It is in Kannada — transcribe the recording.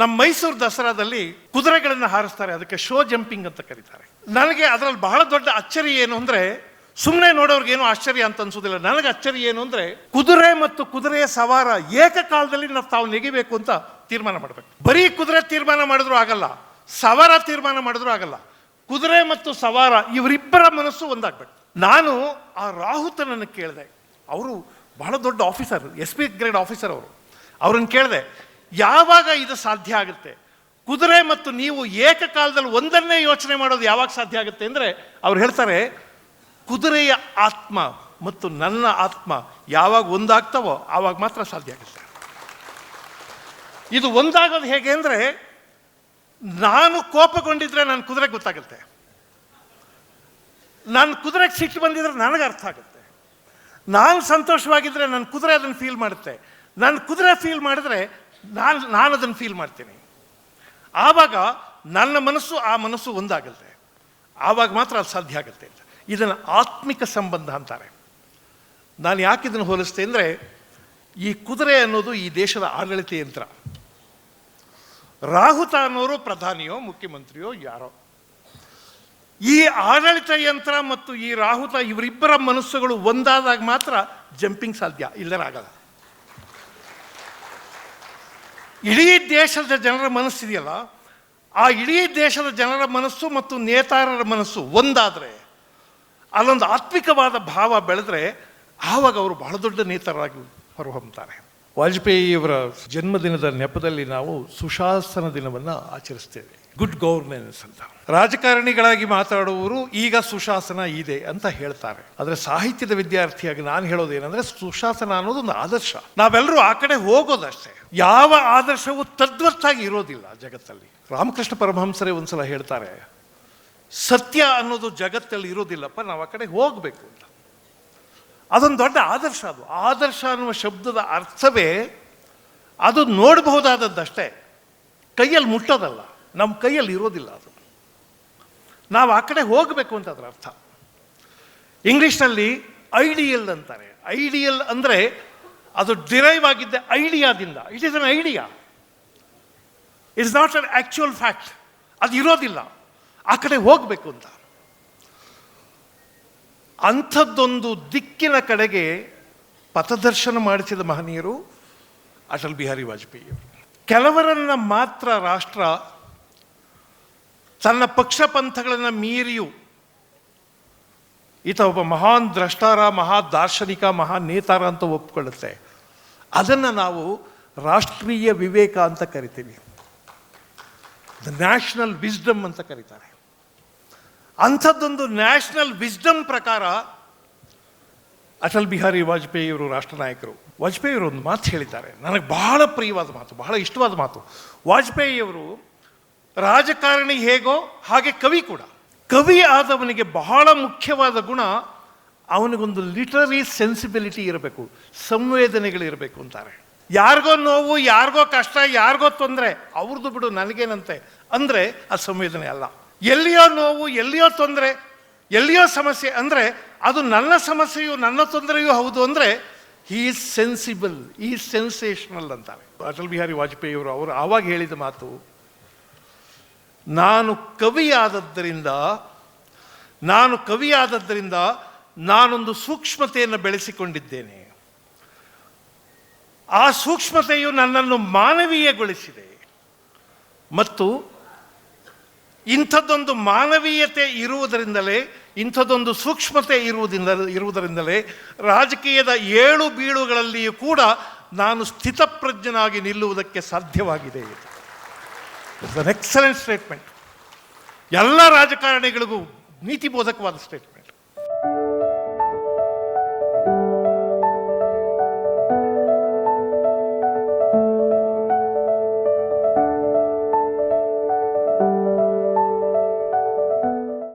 ನಮ್ಮ ಮೈಸೂರು ದಸರಾದಲ್ಲಿ ಕುದುರೆಗಳನ್ನು ಹಾರಿಸ್ತಾರೆ, ಅದಕ್ಕೆ ಶೋ ಜಂಪಿಂಗ್ ಅಂತ ಕರೀತಾರೆ. ನನಗೆ ಅದರಲ್ಲಿ ಬಹಳ ದೊಡ್ಡ ಅಚ್ಚರಿ ಏನು ಅಂದರೆ ಸುಮ್ಮನೆ ನೋಡೋರ್ಗೇನು ಆಶ್ಚರ್ಯ ಅಂತ ಅನ್ಸೋದಿಲ್ಲ. ನನಗೆ ಅಚ್ಚರಿ ಏನು ಅಂದ್ರೆ, ಕುದುರೆ ಮತ್ತು ಕುದುರೆಯ ಸವಾರ ಏಕಕಾಲದಲ್ಲಿ ನಾವು ತಾವು ನೆಗಿಬೇಕು ಅಂತ ತೀರ್ಮಾನ ಮಾಡಬೇಕು. ಬರೀ ಕುದುರೆ ತೀರ್ಮಾನ ಮಾಡಿದ್ರು ಆಗಲ್ಲ, ಸವಾರ ತೀರ್ಮಾನ ಮಾಡಿದ್ರು ಆಗಲ್ಲ, ಕುದುರೆ ಮತ್ತು ಸವಾರ ಇವರಿಬ್ಬರ ಮನಸ್ಸು ಒಂದಾಗ್ಬೇಕು. ನಾನು ಆ ರಾಹುತನನ್ನು ಕೇಳಿದೆ. ಅವರು ಬಹಳ ದೊಡ್ಡ officer S P grade officer ಅವರು. ಅವ್ರನ್ನ ಕೇಳಿದೆ ಯಾವಾಗ ಇದು ಸಾಧ್ಯ ಆಗುತ್ತೆ? ಕುದುರೆ ಮತ್ತು ನೀವು ಏಕಕಾಲದಲ್ಲಿ ಒಂದನ್ನೇ ಯೋಚನೆ ಮಾಡೋದು ಯಾವಾಗ ಸಾಧ್ಯ ಆಗುತ್ತೆ ಅಂದರೆ, ಅವ್ರು ಹೇಳ್ತಾರೆ, ಕುದುರೆಯ ಆತ್ಮ ಮತ್ತು ನನ್ನ ಆತ್ಮ ಯಾವಾಗ ಒಂದಾಗ್ತವೋ ಆವಾಗ ಮಾತ್ರ ಸಾಧ್ಯ ಆಗುತ್ತೆ. ಇದು ಒಂದಾಗೋದು ಹೇಗೆ ಅಂದರೆ, ನಾನು ಕೋಪಗೊಂಡಿದ್ರೆ ನನ್ನ ಕುದುರೆ ಗೊತ್ತಾಗುತ್ತೆ. ನನ್ನ ಕುದುರೆಗೆ ಸಿಟ್ಟು ಬಂದಿದ್ರೆ ನನಗೆ ಅರ್ಥ ಆಗುತ್ತೆ. ನಾನು ಸಂತೋಷವಾಗಿದ್ದರೆ ನನ್ನ ಕುದುರೆ ಅದನ್ನು ಫೀಲ್ ಮಾಡುತ್ತೆ. ನನ್ನ ಕುದುರೆ ಫೀಲ್ ಮಾಡಿದ್ರೆ ನಾನು ನಾನು ಅದನ್ನು ಫೀಲ್ ಮಾಡ್ತೀನಿ. ಆವಾಗ ನನ್ನ ಮನಸ್ಸು ಆ ಮನಸ್ಸು ಒಂದಾಗುತ್ತೆ ಆವಾಗ ಮಾತ್ರ ಅದು ಸಾಧ್ಯ ಆಗುತ್ತೆ ಅಂತ. ಇದನ್ನು ಆತ್ಮಿಕ ಸಂಬಂಧ ಅಂತಾರೆ. ನಾನು ಯಾಕೆ ಇದನ್ನು ಹೋಲಿಸ್ತೆ ಅಂದರೆ, ಈ ಕುದುರೆ ಅನ್ನೋದು ಈ ದೇಶದ ಆಡಳಿತ ಯಂತ್ರ. ರಾಹುತ ಅನ್ನೋರು ಪ್ರಧಾನಿಯೋ, ಮುಖ್ಯಮಂತ್ರಿಯೋ, ಯಾರೋ. ಈ ಆಡಳಿತ ಯಂತ್ರ ಮತ್ತು ಈ ರಾಹುತ ಇವರಿಬ್ಬರ ಮನಸ್ಸುಗಳು ಒಂದಾದಾಗ ಮಾತ್ರ ಜಂಪಿಂಗ್ ಸಾಧ್ಯ ಇಲ್ಲರಾಗಲ್ಲ ಇಡೀ ದೇಶದ ಜನರ ಮನಸ್ಸಿದೆಯಲ್ಲ? ಆ ಇಡೀ ದೇಶದ ಜನರ ಮನಸ್ಸು ಮತ್ತು ನೇತಾರರ ಮನಸ್ಸು ಒಂದಾದರೆ, ಅಲ್ಲೊಂದು ಆತ್ಮಿಕವಾದ ಭಾವ ಬೆಳೆದ್ರೆ ಆವಾಗ ಅವರು ಬಹಳ ದೊಡ್ಡ ನೇತಾರರಾಗಿ ಹೊರಹೊಮ್ಮುತ್ತಾರೆ. ವಾಜಪೇಯಿಯವರ ಜನ್ಮದಿನದ ನೆಪದಲ್ಲಿ ನಾವು ಸುಶಾಸನ ದಿನವನ್ನು ಆಚರಿಸ್ತೇವೆ. ಗುಡ್ ಗವರ್ನೆನ್ಸ್ ಅಂತ. ರಾಜಕಾರಣಿಗಳಾಗಿ ಮಾತಾಡುವವರು ಈಗ ಸುಶಾಸನ ಇದೆ ಅಂತ ಹೇಳ್ತಾರೆ. ಆದರೆ ಸಾಹಿತ್ಯದ ವಿದ್ಯಾರ್ಥಿಯಾಗಿ ನಾನು ಹೇಳೋದೇನೆಂದರೆ ಸುಶಾಸನ ಅನ್ನೋದು ಒಂದು ಆದರ್ಶ. ನಾವೆಲ್ಲರೂ ಆ ಕಡೆ ಹೋಗೋದಷ್ಟೇ. ಯಾವ ಆದರ್ಶವೂ ತದ್ವತ್ತಾಗಿ ಇರೋದಿಲ್ಲ ಜಗತ್ತಲ್ಲಿ. ರಾಮಕೃಷ್ಣ ಪರಮಹಂಸರೇ ಒಂದ್ಸಲ ಹೇಳ್ತಾರೆ, ಸತ್ಯ ಅನ್ನೋದು ಜಗತ್ತಲ್ಲಿ ಇರೋದಿಲ್ಲಪ್ಪ, ನಾವು ಆ ಕಡೆ ಹೋಗಬೇಕು ಅಂತ. ಅದೊಂದು ದೊಡ್ಡ ಆದರ್ಶ ಅದು. ಆದರ್ಶ ಅನ್ನುವ ಶಬ್ದದ ಅರ್ಥವೇ ಅದು ನೋಡಬಹುದಾದದ್ದಷ್ಟೇ. ಕೈಯಲ್ಲಿ ಮುಟ್ಟೋದಲ್ಲ. ನಮ್ಮ ಕೈಯಲ್ಲಿ ಇರೋದಿಲ್ಲ ಅದು. ನಾವು ಆ ಕಡೆ ಹೋಗಬೇಕು ಅಂತ ಅದರ ಅರ್ಥ. ಇಂಗ್ಲೀಷ್ನಲ್ಲಿ ಐಡಿಯಲ್ ಅಂತಾರೆ. ಐಡಿಯಲ್ ಅಂದರೆ ಅದು ಡಿರೈವ್ ಆಗಿದ್ದೆ ಐಡಿಯಾದಿಂದ. It is an idea it's not an actual fact ಅದು ಇರೋದಿಲ್ಲ. ಆ ಕಡೆ ಹೋಗಬೇಕು ಅಂತ. ಅಂಥದ್ದೊಂದು ದಿಕ್ಕಿನ ಕಡೆಗೆ ಪಥದರ್ಶನ ಮಾಡಿಸಿದ ಮಹನೀಯರು ಅಟಲ್ ಬಿಹಾರಿ ವಾಜಪೇಯಿ ಕೆಲವರನ್ನು ಮಾತ್ರ ರಾಷ್ಟ್ರ ತನ್ನ ಪಕ್ಷಪಂಥಗಳನ್ನು ಮೀರಿಯೂ. ಈತ ಒಬ್ಬ ಮಹಾನ್ ದ್ರಷ್ಟಾರ ಮಹಾ ದಾರ್ಶನಿಕ, ಮಹಾ ನೇತಾರ ಅಂತ ಒಪ್ಕೊಳ್ಳುತ್ತೆ. ಅದನ್ನು ನಾವು ರಾಷ್ಟ್ರೀಯ ವಿವೇಕ ಅಂತ ಕರಿತೀವಿ. ದ ನ್ಯಾಷನಲ್ ವಿಸ್ಡಮ್ ಅಂತ ಕರೀತಾರೆ. ಅಂಥದ್ದೊಂದು ನ್ಯಾಷನಲ್ ವಿಸ್ಡಮ್ ಪ್ರಕಾರ ಅಟಲ್ ಬಿಹಾರಿ ವಾಜಪೇಯಿ ಅವರು ರಾಷ್ಟ್ರ ನಾಯಕರು ವಾಜಪೇಯಿ ಅವರು ಒಂದು ಮಾತು ಹೇಳಿದ್ದಾರೆ. ನನಗೆ ಬಹಳ ಪ್ರಿಯವಾದ ಮಾತು, ಬಹಳ ಇಷ್ಟವಾದ ಮಾತು. ವಾಜಪೇಯಿಯವರು ರಾಜಕಾರಣಿ ಹೇಗೋ ಹಾಗೆ ಕವಿ ಕೂಡ. ಕವಿ ಆದವನಿಗೆ ಬಹಳ ಮುಖ್ಯವಾದ ಗುಣ ಅವನಿಗೊಂದು ಲಿಟರರಿ ಸೆನ್ಸಿಬಿಲಿಟಿ ಇರಬೇಕು ಸಂವೇದನೆಗಳಿರಬೇಕು ಅಂತಾರೆ. ಯಾರಿಗೋ ನೋವು, ಯಾರಿಗೋ ಕಷ್ಟ, ಯಾರಿಗೋ ತೊಂದರೆ ಅವ್ರದ್ದು ಬಿಡು, ನನಗೇನಂತೆ? ಅಂದರೆ ಆ ಸಂವೇದನೆ ಅಲ್ಲ. ಎಲ್ಲಿಯೋ ನೋವು, ಎಲ್ಲಿಯೋ ತೊಂದರೆ, ಎಲ್ಲಿಯೋ ಸಮಸ್ಯೆ, ಅಂದರೆ ಅದು ನನ್ನ ಸಮಸ್ಯೆಯೂ ನನ್ನ ತೊಂದರೆಯೂ ಹೌದು ಅಂದರೆ ಹೀ ಈಸ್ ಸೆನ್ಸಿಬಲ್ ಈ ಸೆನ್ಸೇಷನಲ್ ಅಂತಾರೆ. ಅಟಲ್ ಬಿಹಾರಿ ವಾಜಪೇಯಿ ಅವರು ಅವರು ಆವಾಗ ಹೇಳಿದ ಮಾತು ನಾನು ಕವಿಯಾದದ್ದರಿಂದ ನಾನು ಕವಿಯಾದದ್ದರಿಂದ ನಾನೊಂದು ಸೂಕ್ಷ್ಮತೆಯನ್ನು ಬೆಳೆಸಿಕೊಂಡಿದ್ದೇನೆ. ಆ ಸೂಕ್ಷ್ಮತೆಯು ನನ್ನನ್ನು ಮಾನವೀಯಗೊಳಿಸಿದೆ. ಮತ್ತು ಇಂಥದ್ದೊಂದು ಮಾನವೀಯತೆ ಇರುವುದರಿಂದಲೇ, ಇಂಥದ್ದೊಂದು ಸೂಕ್ಷ್ಮತೆ ಇರುವುದರಿಂದ ಇರುವುದರಿಂದಲೇ ರಾಜಕೀಯದ ಏಳು ಬೀಳುಗಳಲ್ಲಿಯೂ ಕೂಡ ನಾನು ಸ್ಥಿತಪ್ರಜ್ಞನಾಗಿ ನಿಲ್ಲುವುದಕ್ಕೆ ಸಾಧ್ಯವಾಗಿದೆ. ಇಟ್ಸ್ ಅನ್ ಎಕ್ಸಲೆಂಟ್ ಸ್ಟೇಟ್ಮೆಂಟ್ ಎಲ್ಲ ರಾಜಕಾರಣಿಗಳಿಗೂ ನೀತಿಬೋಧಕವಾದ ಸ್ಟೇಟ್ಮೆಂಟ್